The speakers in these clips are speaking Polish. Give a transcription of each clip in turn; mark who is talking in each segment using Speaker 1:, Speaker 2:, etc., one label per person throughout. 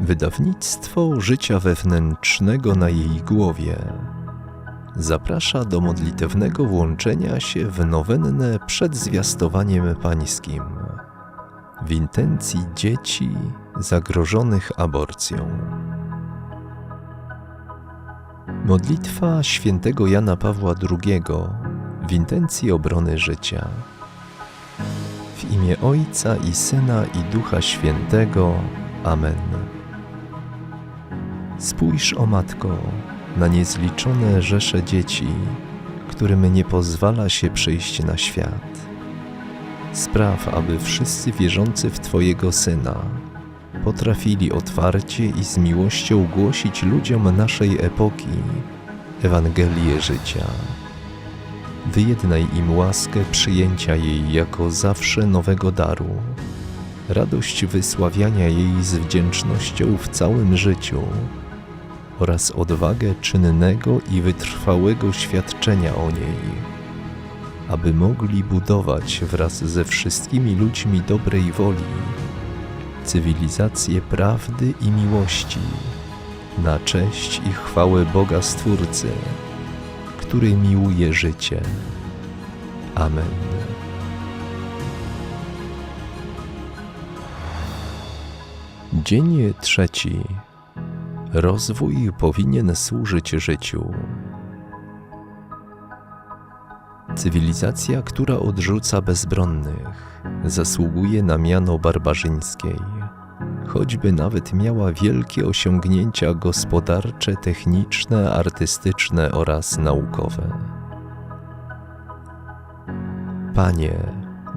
Speaker 1: Wydawnictwo życia wewnętrznego na jej głowie zaprasza do modlitewnego włączenia się w nowennę przed zwiastowaniem pańskim w intencji dzieci zagrożonych aborcją. Modlitwa świętego Jana Pawła II w intencji obrony życia. W imię Ojca i Syna i Ducha Świętego. Amen. Spójrz, o Matko, na niezliczone rzesze dzieci, którym nie pozwala się przyjść na świat. Spraw, aby wszyscy wierzący w Twojego Syna potrafili otwarcie i z miłością głosić ludziom naszej epoki Ewangelię życia. Wyjednaj im łaskę przyjęcia jej jako zawsze nowego daru, radość wysławiania jej z wdzięcznością w całym życiu oraz odwagę czynnego i wytrwałego świadczenia o niej, aby mogli budować wraz ze wszystkimi ludźmi dobrej woli cywilizację prawdy i miłości na cześć i chwałę Boga Stwórcy, który miłuje życie. Amen. Dzień trzeci. Rozwój powinien służyć życiu. Cywilizacja, która odrzuca bezbronnych, zasługuje na miano barbarzyńskiej, choćby nawet miała wielkie osiągnięcia gospodarcze, techniczne, artystyczne oraz naukowe. Panie,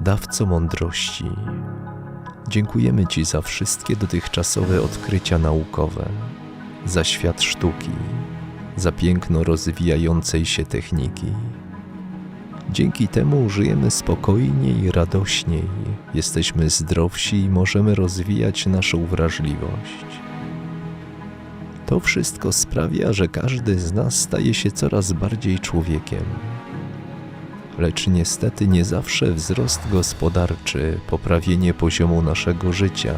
Speaker 1: dawco mądrości, dziękujemy Ci za wszystkie dotychczasowe odkrycia naukowe, za świat sztuki, za piękno rozwijającej się techniki. Dzięki temu żyjemy spokojniej, radośniej, jesteśmy zdrowsi i możemy rozwijać naszą wrażliwość. To wszystko sprawia, że każdy z nas staje się coraz bardziej człowiekiem. Lecz niestety nie zawsze wzrost gospodarczy, poprawienie poziomu naszego życia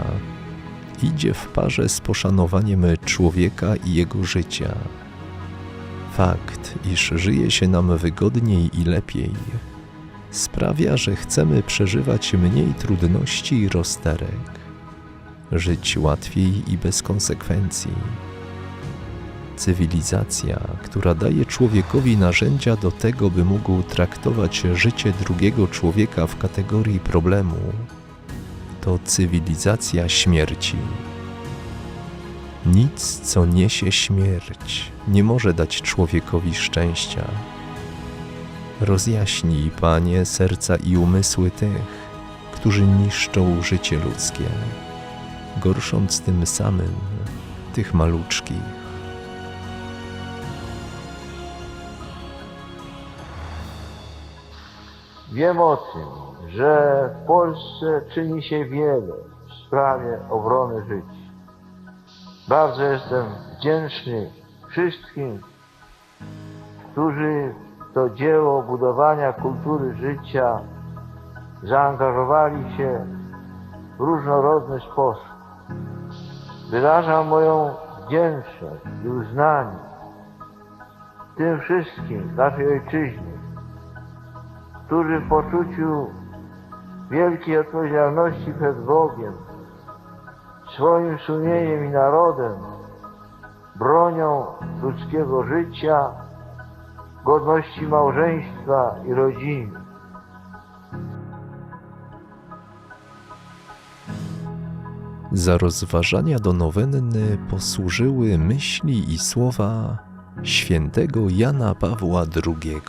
Speaker 1: idzie w parze z poszanowaniem człowieka i jego życia. Fakt, iż żyje się nam wygodniej i lepiej, sprawia, że chcemy przeżywać mniej trudności i rozterek, żyć łatwiej i bez konsekwencji. Cywilizacja, która daje człowiekowi narzędzia do tego, by mógł traktować życie drugiego człowieka w kategorii problemu, to cywilizacja śmierci. Nic, co niesie śmierć, nie może dać człowiekowi szczęścia. Rozjaśnij, Panie, serca i umysły tych, którzy niszczą życie ludzkie, gorsząc tym samym tych maluczkich.
Speaker 2: Wiem o tym, że w Polsce czyni się wiele w sprawie obrony życia. Bardzo jestem wdzięczny wszystkim, którzy to dzieło budowania kultury życia zaangażowali się w różnorodny sposób. Wyrażam moją wdzięczność i uznanie tym wszystkim naszej ojczyźnie, którzy w poczuciu wielkiej odpowiedzialności przed Bogiem, swoim sumieniem i narodem bronią ludzkiego życia, godności małżeństwa i rodziny.
Speaker 1: Za rozważania do nowenny posłużyły myśli i słowa świętego Jana Pawła II.